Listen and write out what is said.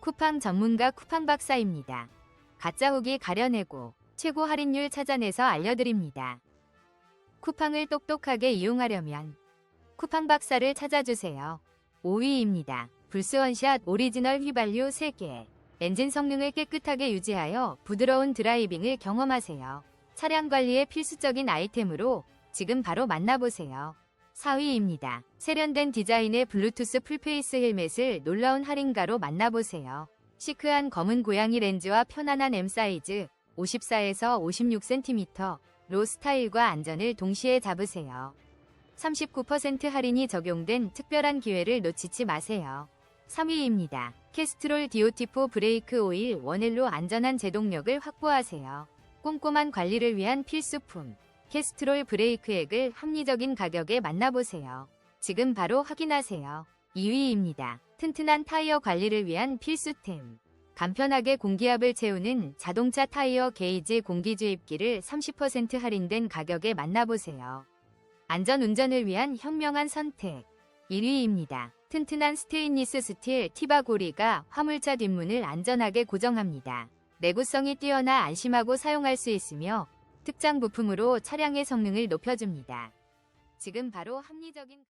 쿠팡 전문가 쿠팡 박사입니다. 가짜 후기 가려내고 최고 할인율 찾아내서 알려드립니다. 쿠팡을 똑똑하게 이용하려면 쿠팡 박사를 찾아주세요. 5위입니다. 불스원샷 오리지널 휘발유 3개. 엔진 성능을 깨끗하게 유지하여 부드러운 드라이빙을 경험하세요. 차량 관리에 필수적인 아이템으로 지금 바로 만나보세요. 4위입니다. 세련된 디자인의 블루투스 풀페이스 헬멧을 놀라운 할인가로 만나보세요. 시크한 검은 고양이 렌즈와 편안한 M 사이즈 54에서 56cm로 스타일과 안전을 동시에 잡으세요. 39% 할인이 적용된 특별한 기회를 놓치지 마세요. 3위입니다. 캐스트롤 디오티4 브레이크 오일 원헬로 안전한 제동력을 확보하세요. 꼼꼼한 관리를 위한 필수품. 캐스트롤 브레이크 액을 합리적인 가격에 만나보세요. 지금 바로 확인하세요. 2위입니다. 튼튼한 타이어 관리를 위한 필수템. 간편하게 공기압을 채우는 자동차 타이어 게이지 공기주입기를 30% 할인된 가격에 만나보세요. 안전 운전을 위한 현명한 선택. 1위입니다. 튼튼한 스테인리스 스틸 티바 고리가 화물차 뒷문을 안전하게 고정합니다. 내구성이 뛰어나 안심하고 사용할 수 있으며 특장 부품으로 차량의 성능을 높여줍니다. 지금 바로 합리적인